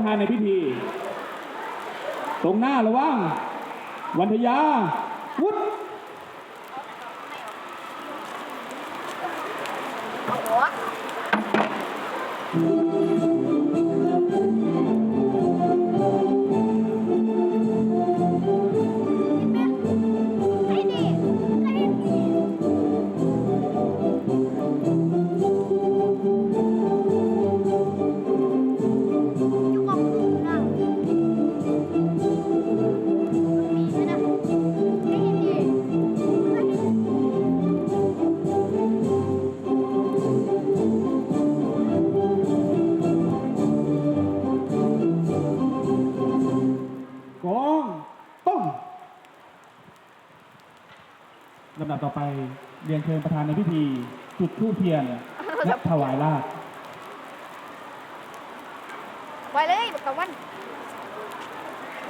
ประธานในพิธี ตรงหน้าระวังวันทยา เรียนเชิญประธานในพิธี จุดธูปเทียนและถวายราช ปล่อยเลยบักตะวัน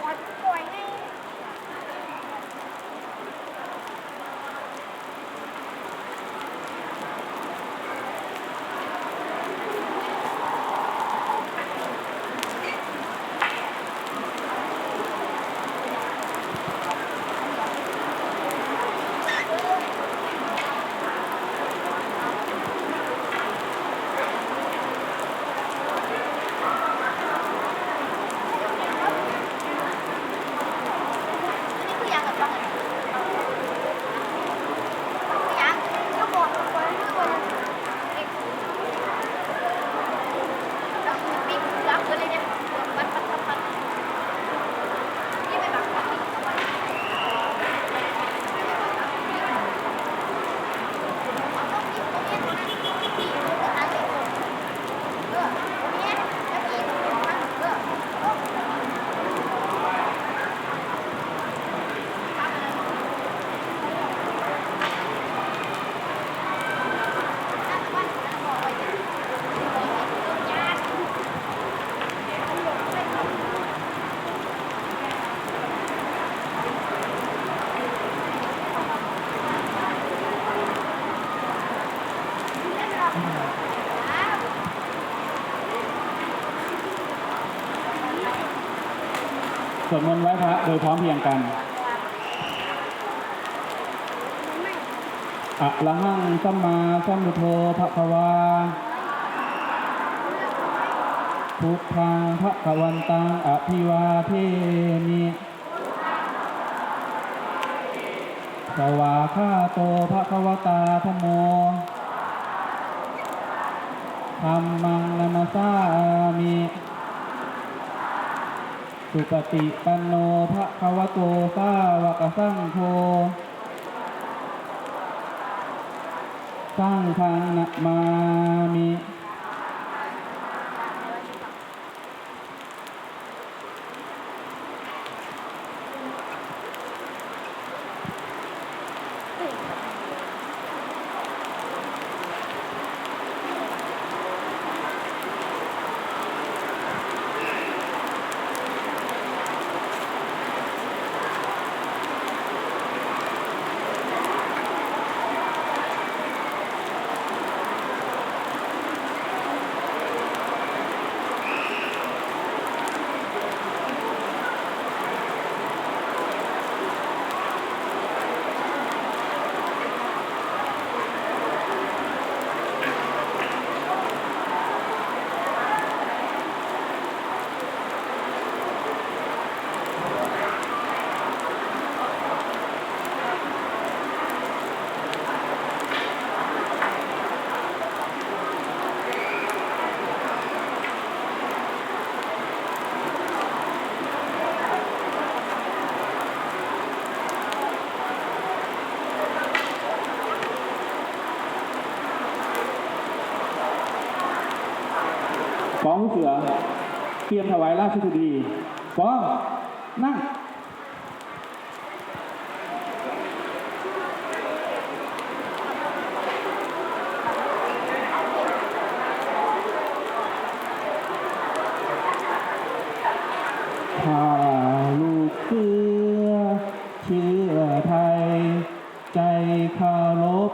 ปล่อยปล่อยไง นี่คือยังกับฟังอะคือยังก็บอกปล่อยมือก่อนเอ็กจับปิ๊กจับเลยเนี่ยปัดปัดปัดปัดนี่ไปบักปัดปิ๊กปัดเอาต้องปิ๊กตรงนี้นะปิ๊กตรงนั้นเลยเออตรงนี้แล้วปิ๊กตรงนั้นเออโอ้ สวดมนต์ไหว้พระโดยพร้อมเพรียงกันอะระหังสัมมาสัมพุทโธภะคะวา พุทธังภะควันตังอภิวาเทมิสวาคาโตภะควตาธโมธรรมังนามาสามิ สุปฏิปันโนภะคะวะโตสาวกสังโฆสร้างทางนะมามิ เสือ เตรียมถวายราชสุดีฟ้องนั่ง ถ้าลูกเสือเชื่อไทย ใจเคารพ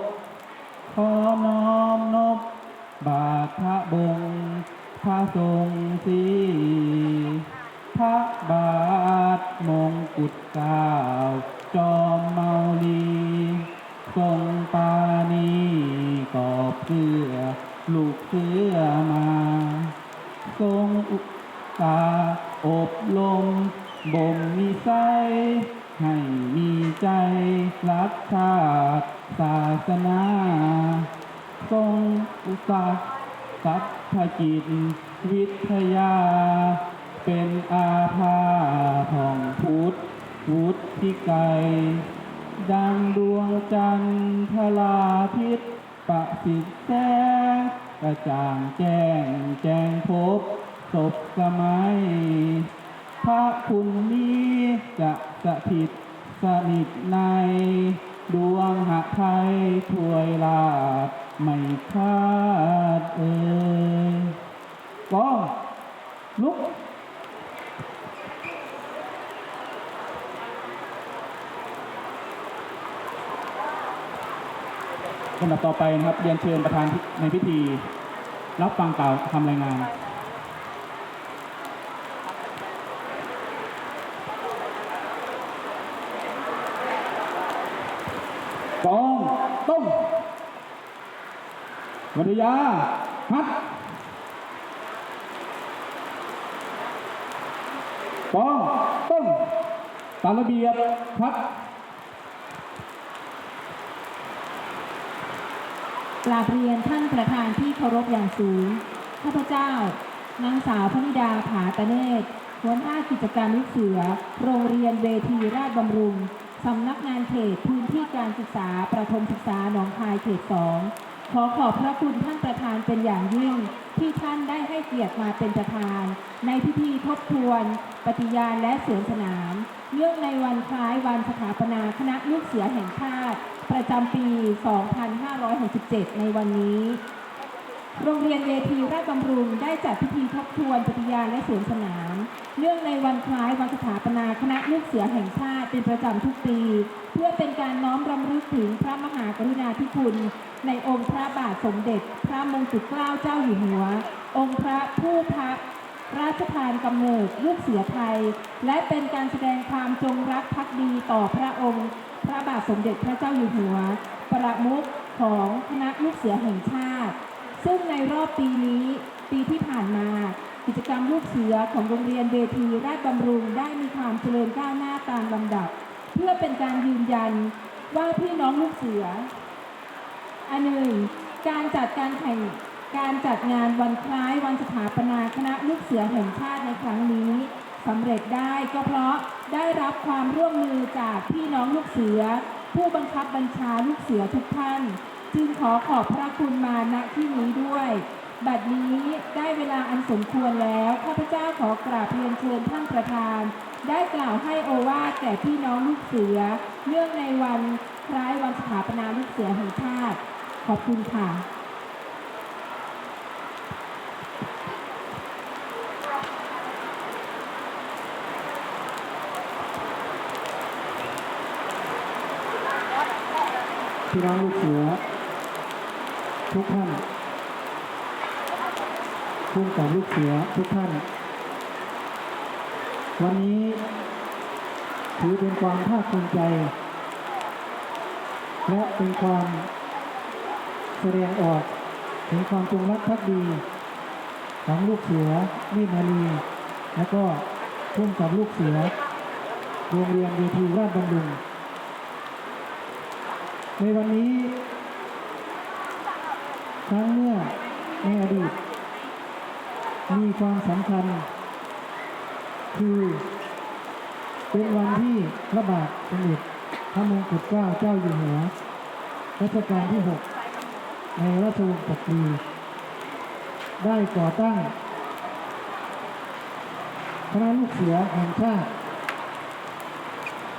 ขอน้อมนบบาทพระบงพระทรงศี พระบาทมงกุฎเกล้าจอมเมาลี ทรงปานีกอบเสื้อลูกเสือ ลุกลำดับต่อไปนะครับเรียนเชิญประธานในพิธี รับฟังกล่าวคำรายงานกองต้มวัทยาฮัด กองต้มตามระเบียบพัดกราบเรียนท่านประธานที่เคารพอย่างสูง ข้าพเจ้า นางสาวพนิดาผาตะเนศหัวหน้ากิจการลูกเสือ โรงเรียนเวทีราชบำรุง สำนักงานเขตพื้นที่การศึกษาประถมศึกษาหนองคายเขตสอง ขอขอบพระคุณท่านประธานเป็นอย่างยิ่ง ที่ท่านได้ให้เกียรติมาเป็นประธาน ในพิธีทบทวน ปฏิญาณและสวนสนามเนื่องในวันคล้ายวันสถาปนาคณะลูกเสือแห่งชาติ ประจำปี 2567 ในวันนี้ โรงเรียนเวทีราชบำรุงได้จัดพิธีทบทวนปฏิญาณและสวนสนามเนื่องในวันคล้ายวันสถาปนาคณะลูกเสือแห่งชาติ เป็นประจำทุกปี เพื่อเป็นการน้อมรำลึกถึงพระมหากรุณาธิคุณ ในองค์พระบาทสมเด็จ พระมงกุฎเกล้าเจ้าอยู่หัว องค์พระผู้พระราชทานกำเนิดลูกเสือไทย และเป็นการแสดงความจงรักภักดีต่อพระองค์ พระบาทสมเด็จพระเจ้าอยู่หัว ประมุขของคณะลูกเสือแห่งชาติ ซึ่งในรอบปีนี้ปีที่ผ่านมา กิจกรรมลูกเสือของโรงเรียนเวทีราชบำรุงได้มีความเจริญก้าวหน้าตามลำดับ เพื่อเป็นการยืนยันว่าพี่น้องลูกเสือ อันหนึ่งการจัดการแข่งการจัดงานวันคล้ายวันสถาปนาคณะลูกเสือแห่งชาติในครั้งนี้สำเร็จได้ก็เพราะได้รับความร่วมมือจากพี่น้องลูกเสือ ผู้บังคับบัญชาลูกเสือทุกท่าน จึงขอขอบพระคุณมาณที่นี้ด้วย บัดนี้ได้เวลาอันสมควรแล้ว ข้าพเจ้าขอกราบเรียนเชิญท่านประธาน ได้กล่าวให้โอวาทแก่พี่น้องลูกเสือ เนื่องในวันคล้ายวันสถาปนาลูกเสือแห่งชาติ ขอบคุณค่ะพี่น้องลูกเสือทุกท่าน ผู้กับลูกเสือทุกท่าน วันนี้ถือเป็นความภาคภูมิใจ และเป็นความแสดงออกถึงความจงรักภักดี ของลูกเสือนินาลีและก็พุ่มกับลูกเสือโรงเรียนเวทีราชบำรุงในวันนี้ครั้งเมื่อในอดีต มีความสำคัญ คือเป็นวันที่พระบาทสมเด็จพระมงกุฎเกล้าเจ้าอยู่หัวรัชกาลที่ 6 ในราชวงศ์จักรีได้ก่อตั้งคณะลูกเสือแห่งชาติ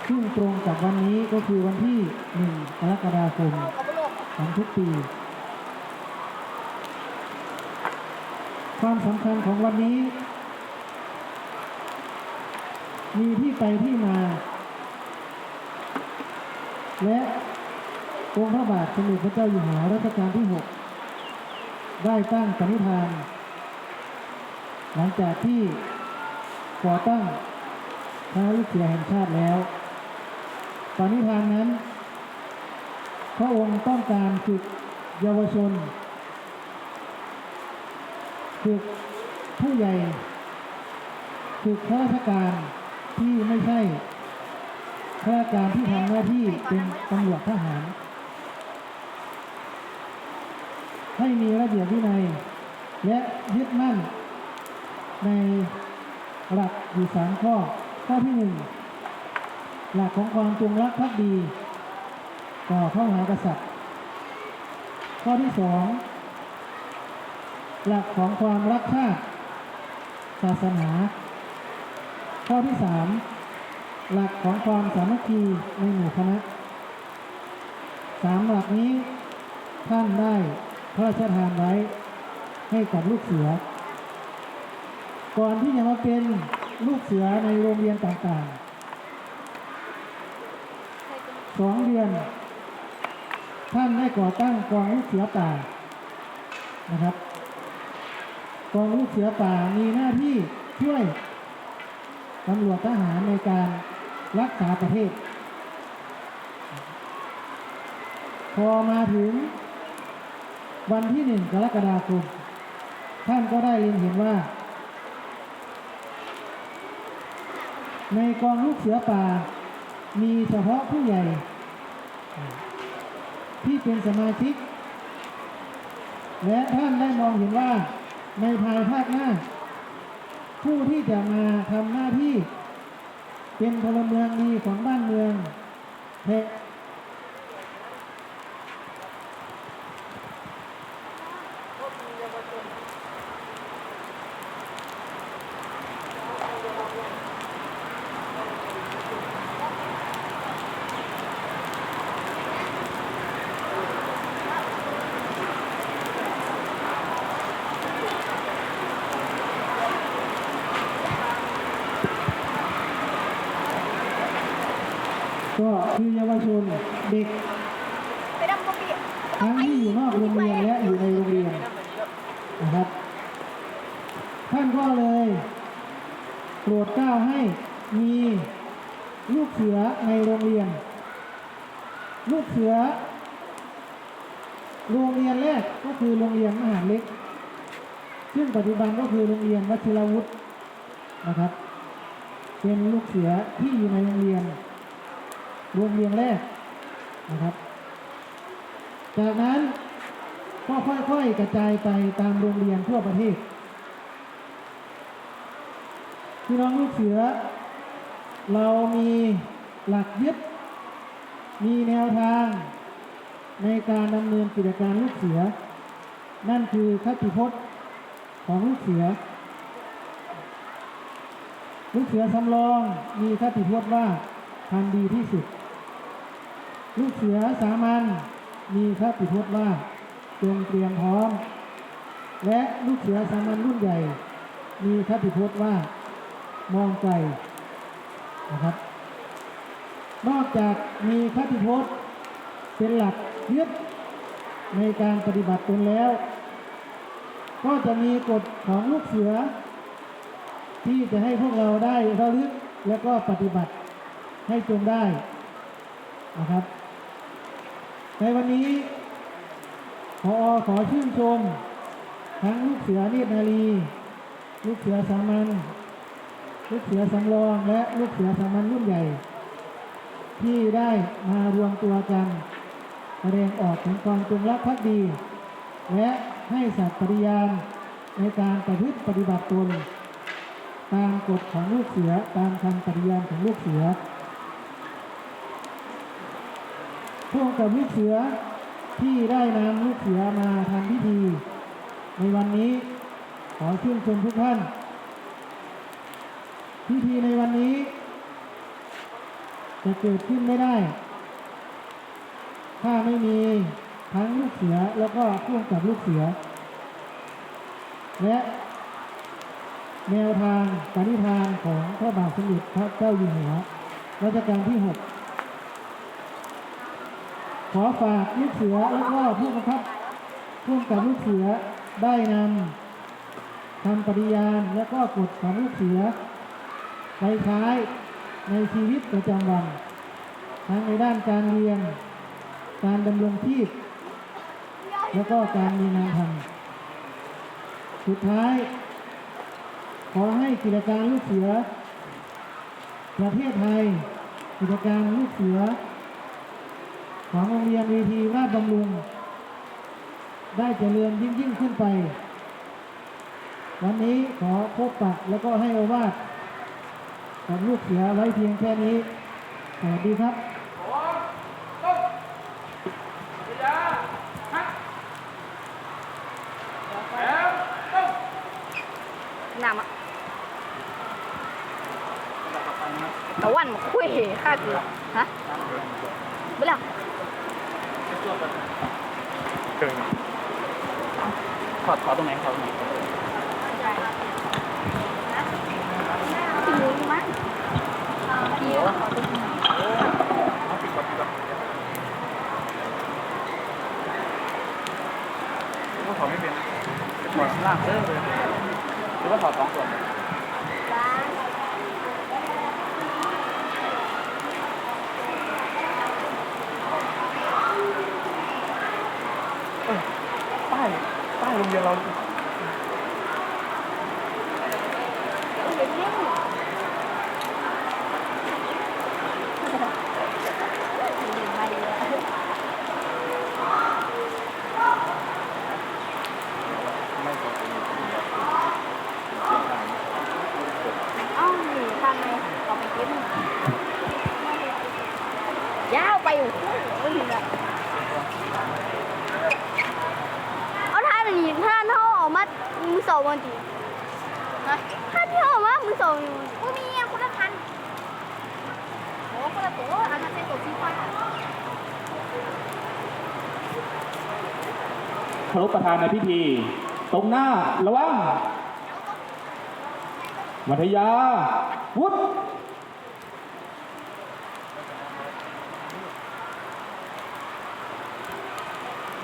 ซึ่งตรงกับวันนี้ก็คือวันที่ 1 กรกฎาคมของทุกปี ความสำคัญของวันนี้ มีที่ไปที่มา และองค์พระบาทสมเด็จพระเจ้าอยู่หัวรัชกาลที่ 6 ได้ตั้งปณิธาน หลังจากที่ก่อตั้งคณะลูกเสือแห่งชาติแล้วปณิธานนั้น พระองค์ต้องการฝึกเยาวชน ฝึกผู้ใหญ่ ฝึกข้าราชการที่ไม่ใช่ข้าราชการที่ทำหน้าที่เป็นตำรวจทหาร ให้มีระเบียบวินัย และยึดมั่น ในหลักอยู่สามข้อ ข้อที่หนึ่งหลักของความจงรักภักดี ต่อพระมหากษัตริย์ ข้อที่สอง หลักของความรักชาติศาสนา ข้อที่สามหลักของความสามัคคีในหมู่คณะสามหลักนี้ท่านได้พระราชทานไว้ให้กับลูกเสือ ก่อนที่จะมาเป็นลูกเสือในโรงเรียนต่างๆสองเดือน ท่านได้ก่อตั้งกองลูกเสือป่านะครับ กองลูกเสือป่ามีหน้าที่ช่วยตำรวจทหารในการรักษาประเทศ พอมาถึงวันที่หนึ่งกรกฎาคมท่านก็ได้เล็งเห็นว่า ในกองลูกเสือป่า มีเฉพาะผู้ใหญ่ ที่เป็นสมาชิก และท่านได้มองเห็นว่า ในภายภาคหน้า ผู้ที่จะมาทำหน้าที่ เป็นพลเมืองดีของบ้านเมืองแท ก็คือเยาวชนเด็กทั้งที่อยู่นอกโรงเรียนและอยู่ในโรงเรียนนะครับ ท่านก็เลยโปรดเกล้าให้มีลูกเสือในโรงเรียน ลูกเสือ โรงเรียนแรกก็คือโรงเรียนมหาเล็ก ซึ่งปัจจุบันก็คือโรงเรียนวชิรวุฒินะครับ เป็นลูกเสือที่อยู่ในโรงเรียน โรงเรียนแรกนะครับ จากนั้นก็ค่อยๆกระจายไปตามโรงเรียนทั่วประเทศพี่น้องลูกเสือ เรามีหลักยึด มีแนวทางในการดำเนินกิจการลูกเสือ นั่นคือคติพจน์ของลูกเสือ ลูกเสือสำรองมีคติพจน์ว่าทำดีที่สุด ลูกเสือสามัญมีคติพจน์ว่าจงเตรียมพร้อม และลูกเสือสามัญรุ่นใหญ่ มีคติพจน์ว่ามองไกลนะครับ นอกจากมีคติพจน์เป็นหลักยึดในการปฏิบัติตนแล้ว ก็จะมีกฎของลูกเสือ ที่จะให้พวกเราได้ระลึกและก็ปฏิบัติให้จงได้นะครับ ในวันนี้พอขอชื่นชม ทั้งลูกเสือนิดนาลีลูกเสือสามัญลูกเสือสำรองและลูกเสือสามัญรุ่นใหญ่ ที่ได้มารวมตัวกันแสดงออกถึงความจงรักภักดี และให้สัตย์ปฏิญาณในการประพฤติปฏิบัติตนตามกฎของลูกเสือตามคำปฏิญาณของลูกเสือ พวกกับลูกเสือที่ได้นำลูกเสือมาทำพิธี ในวันนี้ขอชื่นชมทุกท่าน พิธีในวันนี้ จะเกิดขึ้นไม่ได้ ถ้าไม่มีทั้งลูกเสือแล้วก็พ่วงกับลูกเสือ และแนวทางปณิธานของพระบาทสมเด็จพระเจ้าอยู่หัวรัชกาลที่หก ขอฝากลูกเสือแล้วก็ผู้บังคับร่วมกับลูกเสือได้นำคำปฏิญาณและก็กฎของลูกเสือไปใช้ในชีวิตประจำวันทั้งในด้านการเรียน การดำรงชีพ แล้วก็การมีงานทำสุดท้าย ขอให้กิจการลูกเสือ ประเทศไทย กิจการลูกเสือ ของโรงเรียนวีทีราชบำรุง ได้เจริญยิ่งยิ่งขึ้นไป วันนี้ขอพบปะแล้วก็ให้โอวาทกับลูกเสือไว้เพียงแค่นี้ สวัสดีครับนามะตะวันมาคุยข้าคือฮะเบล่า ถอดถอดตรงไหนถอตรงไหนที่มือมั้งเกี่ยวก็ถอดไม่เป็นถอดล่างเริ่มเลยหรือว่าถอดสองส่วน ป้ายโรงเรียนเรา เป็นเรื่องไม่เลย ไม่ตก อ้าวหนีทำไมเอาไปกินยาวไปโอ้โหไม่ถึงอะเอาท่าหนีท่าเท่าออกมามือสองวันทีท่าที่ออกมามือสองกูมีอะคนละพันโอ้คนละตัวอันนั้นเป็นตัวสีฟ้า เคา รพประธานในพิธี ตรงหน้าระวังมัธยา วุฒ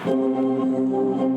พ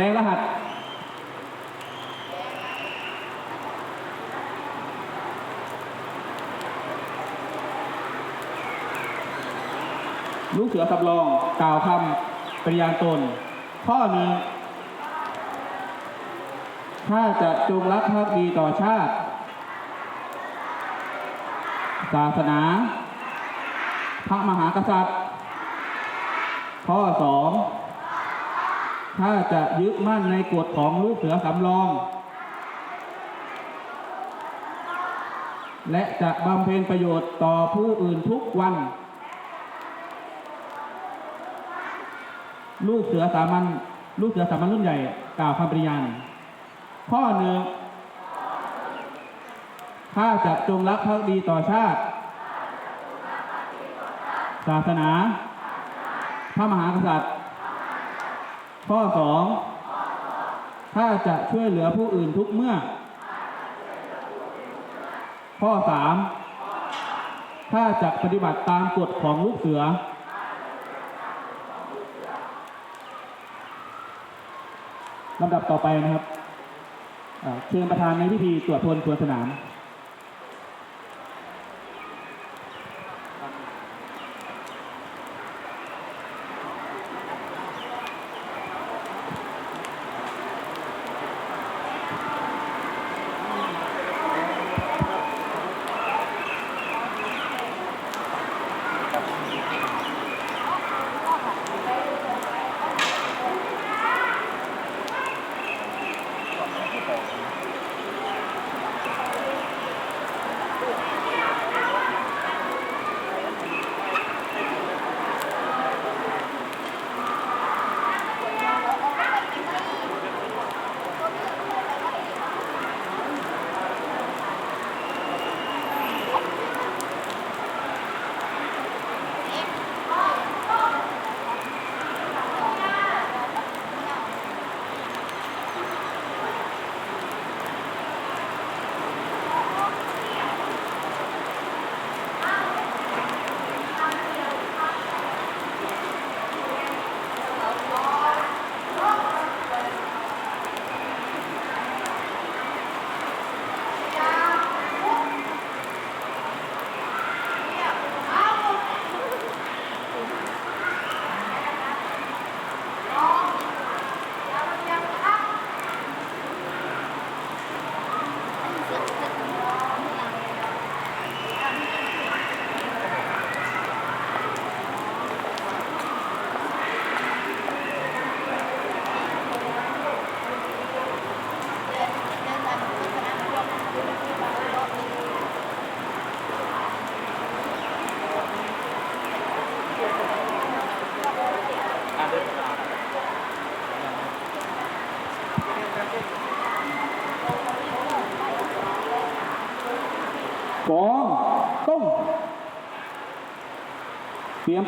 ดงรหัสลูกเสือสำรองกล่าวคำปริญาณตน ข้อหนึ่งถ้าจะจงรักภักดีต่อชาติ ศาสนา พระมหากษัตริย์ ข้อสอง ถ้าจะยึดมั่นในกฎของลูกเสือสำรอง และจะบำเพ็ญประโยชน์ต่อผู้อื่นทุกวัน ลูกเสือสามัญลูกเสือสามัญรุ่นใหญ่กล่าวคำปริญาณข้อหนึ่งถ้าจะจงรักภักดีต่อชาติ ศาสนา พระมหากษัตริย์ ข้อสองถ้าจะช่วยเหลือผู้อื่นทุกเมื่อ ข้อสามถ้าจะปฏิบัติตามกฎของลูกเสือ ลำดับต่อไปนะครับเชิญประธานในพิธีตรวจพลทวนสนาม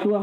เตรียม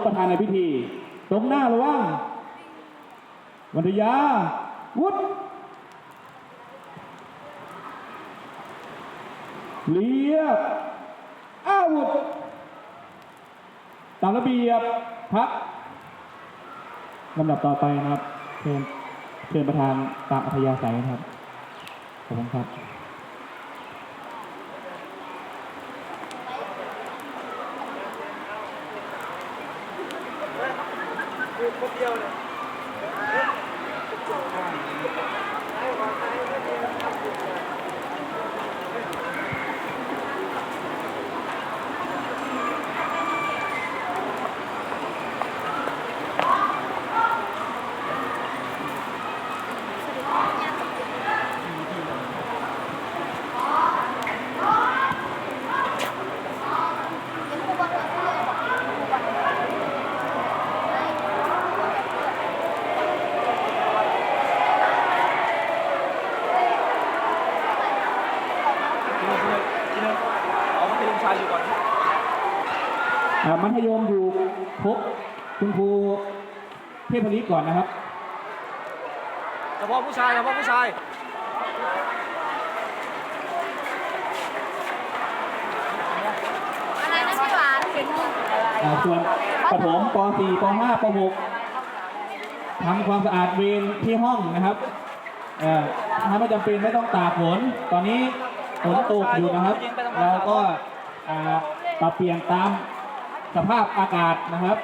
เคารพประธานในพิธี ตรงหน้าระวังวันทยา วุฒเรียบอาวุธตามระเบียบพักลำดับต่อไปนะครับเชิญเชิญประธานตามอัธยาศัยนะครับ ขอบคุณครับ คนเดียวเลยธยมชายอยู่ก่อน อ่า มัธยมอยู่พบคุณครูเทพลิศก่อนนะครับเฉพาะผู้ชายเฉพาะผู้ชายอะไรนะพี่หวานเห็นมึงอ่าส่วนประถมป .4 ป .5 ป .6 ทำความสะอาดเวรที่ห้องนะครับเอ่อถ้าไม่จำเป็นไม่ต้องตากฝนตอนนี้ฝนตกอยู่นะครับ เราก็อ่าปรับเปลี่ยนตาม สภาพอากาศนะครับ